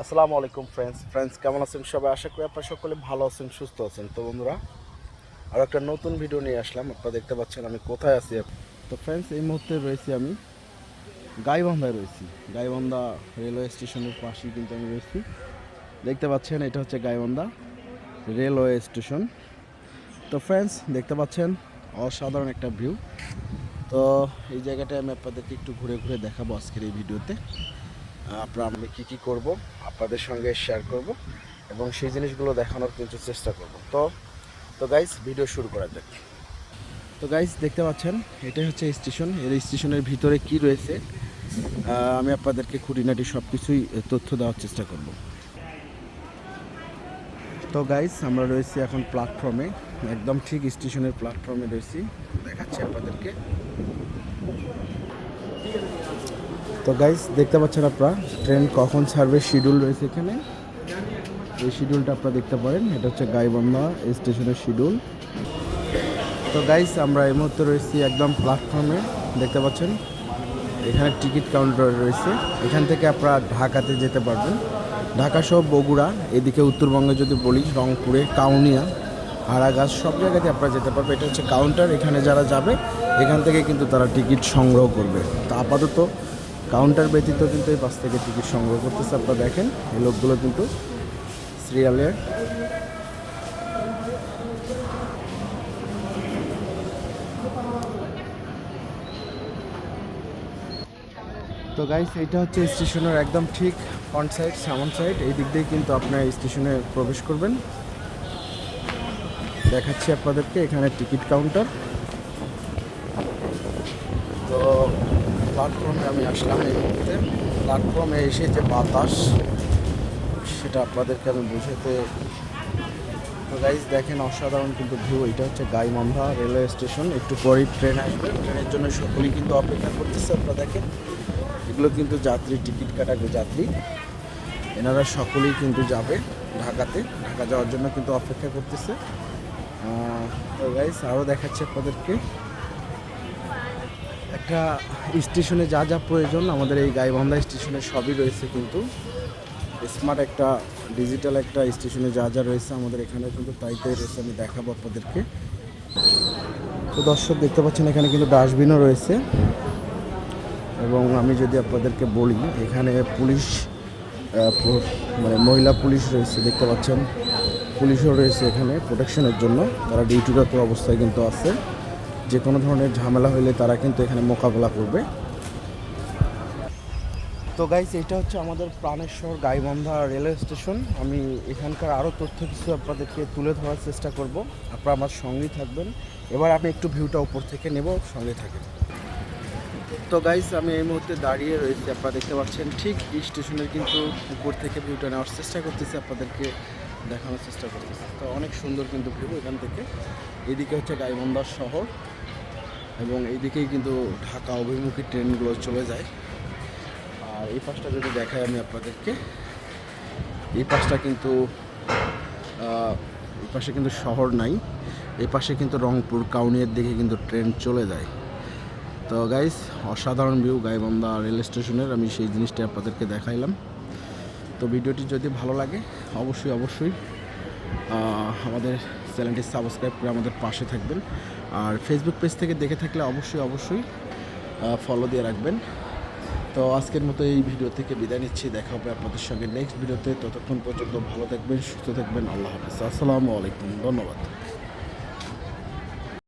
আসসালামু আলাইকুম friends friends কেমন আছেন সবাই? আশা করি আপনারা সকলে ভালো আছেন, সুস্থ আছেন। তো বন্ধুরা, আর একটা নতুন ভিডিও নিয়ে আসলাম। আপনারা দেখতে পাচ্ছেন আমি কোথায় আছি তো ফ্রেন্ডস এই মুহূর্তে রয়েছি আমি গাইবান্ধায় রয়েছি। গাইবান্ধা রেলওয়ে স্টেশনের পাশেই কিন্তু আমি রয়েছি। দেখতে পাচ্ছেন, এটা হচ্ছে গাইবান্ধা রেলওয়ে স্টেশন। তো ফ্রেন্ডস দেখতে পাচ্ছেন, অসাধারণ একটা ভিউ তো এই জায়গাটায় আমি আপনাদেরকে একটু ঘুরে ঘুরে দেখাবো আজকের এই ভিডিওতে আপনারা আমি কী কী করব, আপনাদের সঙ্গে শেয়ার করব এবং সেই জিনিসগুলো দেখানোর কিন্তু চেষ্টা করব। তো তো গাইস ভিডিও শুরু করা যাক। তো গাইস দেখতে পাচ্ছেন, এটাই হচ্ছে স্টেশনের স্টেশনের ভিতরে কি রয়েছে আমি আপনাদেরকে খুঁটিনাটি সব কিছুই তথ্য দেওয়ার চেষ্টা করব। তো গাইস আমরা রয়েছি এখন প্ল্যাটফর্মে একদম ঠিক স্টেশনের প্ল্যাটফর্মে রয়েছি। দেখাচ্ছি আপনাদেরকে। তো গাইস দেখতে পাচ্ছেন আপনারা ট্রেন কখন ছাড়বে শিডিউল রয়েছে এখানে। এই শিডিউলটা আপনারা দেখতে পারেন, এটা হচ্ছে গাইবান্ধা স্টেশনের শিডিউল তো গাইস আমরা এই মুহূর্তে রয়েছি একদম প্ল্যাটফর্মে দেখতে পাচ্ছেন, এখানে টিকিট কাউন্টার রয়েছে। এখান থেকে আপনারা ঢাকাতে যেতে পারবেন। ঢাকা সহ বগুড়া, এদিকে উত্তরবঙ্গে যদি বলি, রংপুরে, কাউনিয়া, হারাগাছ, সব জায়গাতে আপনারা যেতে পারবেন। এটা হচ্ছে কাউন্টার এখানে যারা যাবে, এখান থেকে কিন্তু তারা টিকিট সংগ্রহ করবে। তা আপাতত কাউন্টার ব্যতীত কিন্তু এই পাশ থেকে টিকিট সংগ্রহ করতেছে আপনারা দেখেন, এই লোকগুলো কিন্তু সিরিয়ালের তো গাইস এটা হচ্ছে স্টেশনের একদম ঠিক ফ্রন্ট সাইড সামন সাইড এই দিক দিয়ে কিন্তু আপনার স্টেশনে প্রবেশ করবেন। দেখাচ্ছি আপনাদেরকে এখানে টিকিট কাউন্টার তো প্ল্যাটফর্মে আমি আসলাম এই মুহূর্তে। প্ল্যাটফর্মে এসে যে বাতাস, সেটা আপনাদেরকে আমি বুঝাতে তো গাইজ দেখেন অসাধারণ কিন্তু ভিউ এটা হচ্ছে গাইমান্ধা রেলওয়ে স্টেশন একটু পরেই ট্রেন আসবে। ট্রেনের জন্য সকলেই কিন্তু অপেক্ষা করতেছে, আপনারা দেখেন। এগুলো কিন্তু যাত্রী, টিকিট কাটাকে যাত্রী। এনারা সকলেই কিন্তু যাবে ঢাকাতে। ঢাকা যাওয়ার জন্য কিন্তু অপেক্ষা করতেছে। তো গাইজ আরও দেখাচ্ছে আপনাদেরকে। একটা স্টেশনে যা যা প্রয়োজন, আমাদের এই গাইবান্ধা স্টেশনে সবই রয়েছে কিন্তু। স্মার্ট একটা ডিজিটাল একটা স্টেশনে যা যা রয়েছে আমাদের এখানে কিন্তু তাই তাই রয়েছে, আমি দেখাবো আপনাদেরকে। তো দর্শক, দেখতে পাচ্ছেন এখানে কিন্তু ডাস্টবিনও রয়েছে। এবং আমি যদি আপনাদেরকে বলি, এখানে পুলিশ মানে মহিলা পুলিশ রয়েছে, দেখতে পাচ্ছেন। পুলিশও রয়েছে এখানে প্রোটেকশনের জন্য। তারা ডিউটিরত অবস্থায় কিন্তু আছে। যে কোনো ধরনের ঝামেলা হলে তারা কিন্তু এখানে মোকাবেলা করবে। তো গাইস এটা হচ্ছে আমাদের প্রাণেশ্বর গাইবান্ধা রেলওয়ে স্টেশন। আমি এখানকার আরও তথ্য কিছু আপনাদেরকে তুলে ধরার চেষ্টা করব। আপনারা আমার সঙ্গেই থাকবেন। এবার আমি একটু ভিউটা উপর থেকে নেব, সঙ্গে থাকেন। তো গাইস আমি এই মুহূর্তে দাঁড়িয়ে রয়েছি। আপনারা দেখতে পাচ্ছেন ঠিক এই স্টেশনের কিন্তু উপর থেকে ভিউটা নেওয়ার চেষ্টা করতেছি। আপনাদেরকে দেখানোর চেষ্টা করতেছি। তো অনেক সুন্দর কিন্তু ভিউ এখান থেকে। এদিকে হচ্ছে গাইবান্ধার শহর এবং এইদিকেই কিন্তু ঢাকা অভিমুখী ট্রেনগুলো চলে যায়। আর এই পাশটা যদি দেখাই আমি আপনাদেরকে, এই পাশটা কিন্তু এই পাশে কিন্তু শহর নাই, এই পাশে কিন্তু রংপুর, কাউনিয়ার দিকে কিন্তু ট্রেন চলে যায়। তো গাইস অসাধারণ ভিউ গাইবান্ধা রেল স্টেশনের, আমি সেই জিনিসটা আপনাদেরকে দেখাইলাম। তো ভিডিওটি যদি ভালো লাগে, অবশ্যই অবশ্যই আমাদের চ্যানেলটি সাবস্ক্রাইব করে আমাদের পাশে থাকবেন। আর ফেসবুক পেজ থেকে দেখে থাকলে অবশ্যই অবশ্যই ফলো দিয়ে রাখবেন। তো আজকের মতো এই ভিডিও থেকে বিদায় নিচ্ছি। দেখা হবে আপনাদের সঙ্গে নেক্সট ভিডিওতে। ততক্ষণ পর্যন্ত ভালো থাকবেন, সুস্থ থাকবেন। আল্লাহ হাফিজ। আসসালামু আলাইকুম। ধন্যবাদ।